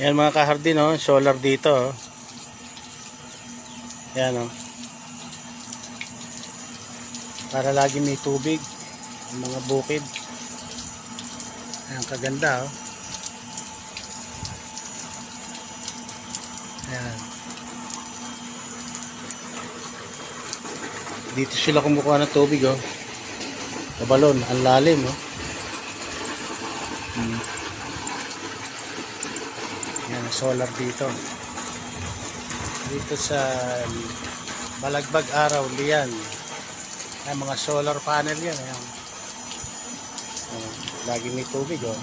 Yan mga kahardin oh, solar dito oh. Yan oh. Para lagi may tubig ang mga bukid. Ayan kaganda oh. Ayan. Dito sila kumukuha ng tubig oh. Sa balon, ang lalim oh. Hmm. Yan, solar dito. Dito sa Balagbag Araw, Lian. Ay, mga solar panel yan. Ayan. Ayan, lagi may tubig, oh.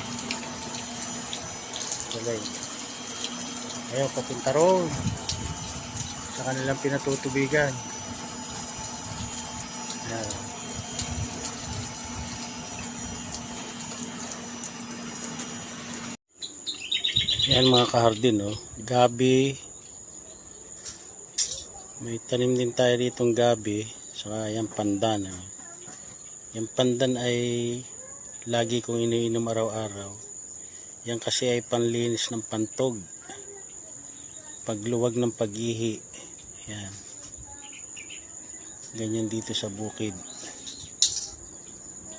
Galing. Ayun, papunta roon. Sa kanilang pinatutubigan. Ayan. Yan mga kahardin, oh. Gabi. May tanim din tayo ditong gabi. Saka yan pandan. Oh. Yung pandan ay lagi kong iniinom araw-araw. Yan kasi ay panlinis ng pantog. Pagluwag ng paghihi. Yan. Ganyan dito sa bukid.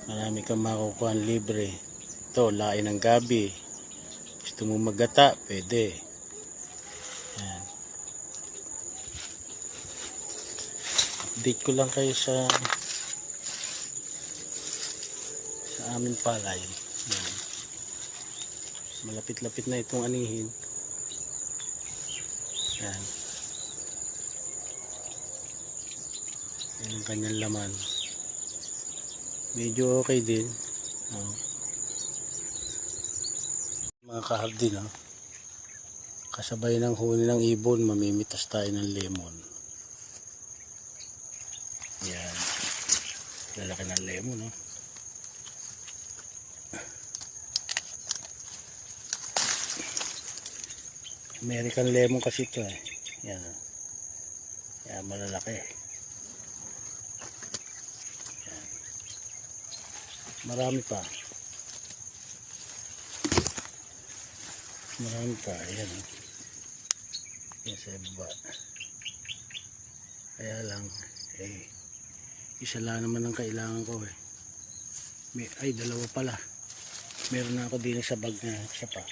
Marami kang makukuha libre. Ito, lain ng gabi. Gusto mo magata, pwede. Yan. Update ko lang kayo sa sa aming palay. Malapit-lapit na itong anihin. Yan. Yan ang kanyang laman. Medyo okay din. Oh mga kahardin ha. kasabay ng huli ng ibon mamimitas tayo ng lemon yan lalaki ng lemon no? American lemon kasi ito eh yan yan malalaki yan. marami pa Marami pa. Ayan. oh. Yan sa baba. Kaya lang, eh, isa lang naman ang kailangan ko eh. May, ay, dalawa pala. Meron na ako din sa bag na isa pa.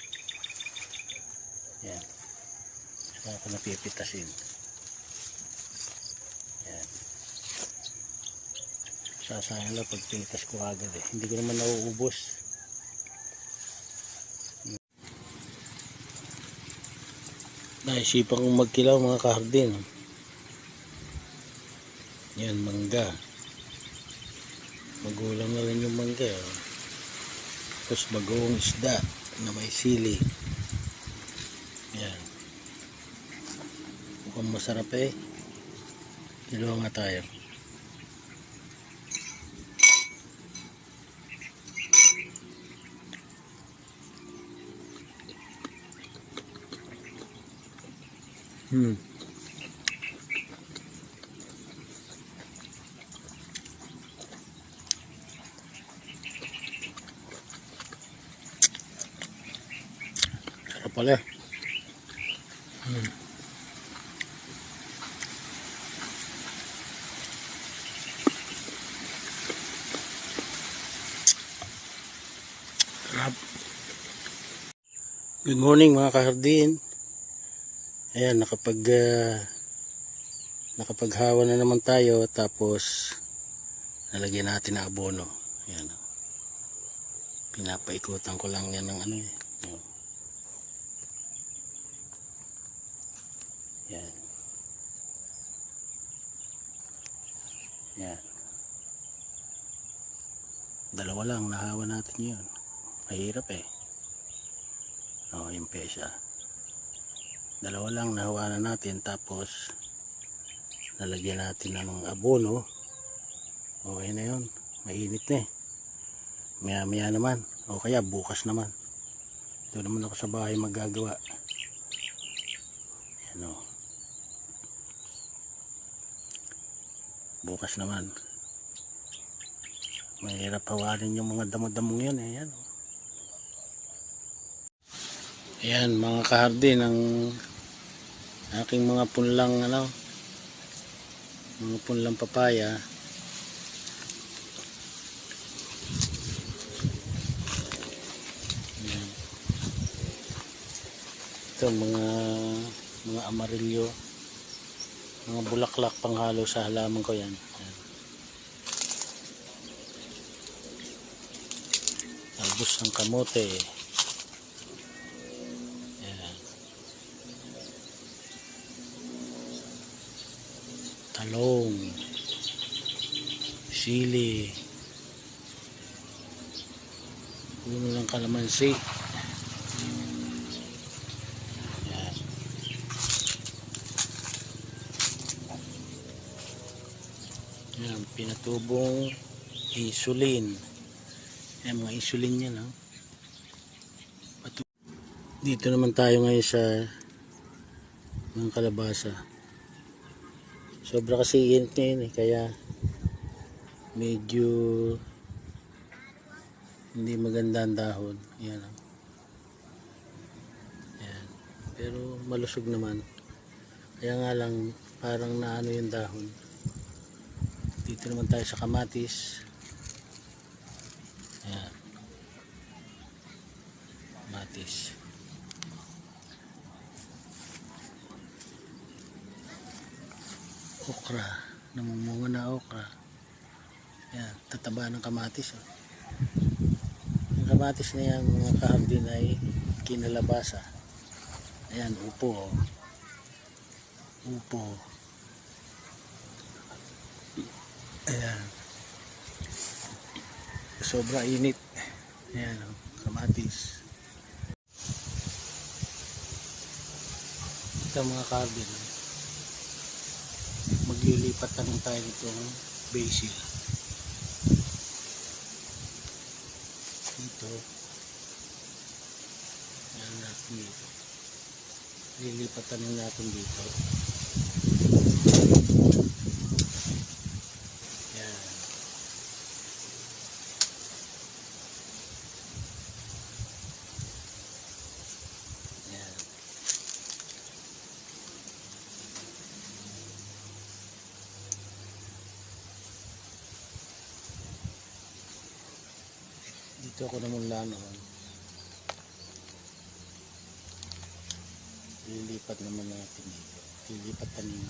Yan. Saka ako napipitasin. Yan. Sasayang lang pag pinitas ko agad eh. Hindi ko naman nauubos. Naisipan kong magkilaw mga kahardin. Yan, mangga. Magulang na rin yung mangga. oh. Tapos bagoong isda na may sili. Yan. Mukhang masarap eh. Kilaw nga tayo. Hmm. Sarap pala. Hmm. Sarap. Good morning mga kahardin. Ayan, nakapag ah, nakapaghawa na naman tayo tapos nalagyan natin ng abono. Ayan. Pinapaikutan ko lang yan ng ano eh. Yan. Yan. Dalawa lang, nahawa natin yun. Mahirap eh. Oh, yung pesa dalawa lang nahawa na natin tapos nalagyan natin ng abono. Okay na yun. Mainit na eh. Maya maya naman. O kaya bukas naman. Doon naman ako sa bahay magagawa yan o. Bukas naman. Mahirap hawarin yung mga damo-damong yun eh. Yan o Ayan, mga kahardin, ang aking mga punlang, ano, mga punlang papaya. Ayan. Ito, mga, mga amarilyo, mga bulaklak panghalo sa halaman ko yan. Ayan. Albus ng kamote. Ayan. Talong. Sili. Puno ng kalamansi. Ayan. Pinatubong insulin. Ayan, mga insulin yan, no? Dito naman tayo ngayon sa mga kalabasa. Sobra kasi init eh, kaya medyo hindi maganda ang dahon. Ayan, oh. Ayan. Pero malusog naman. Kaya nga lang, parang naano yung dahon. Dito naman tayo sa kamatis. Ayan. Kamatis. Okra. Namumunga na okra. Ayan, tataba ng kamatis. Oh. Ang kamatis na yan, mga kahardin ay kinalabasa. Ayan, upo. Oh. Upo. Ayan. Sobra init. Ayan, oh, kamatis. Ito mga kahardin. oh. Maglilipat na rin tayo nitong basil. Dito. Ayan natin dito. Lilipat na natin dito. Dito ako naman noon. Lilipat naman natin dito. Lilipat tanim.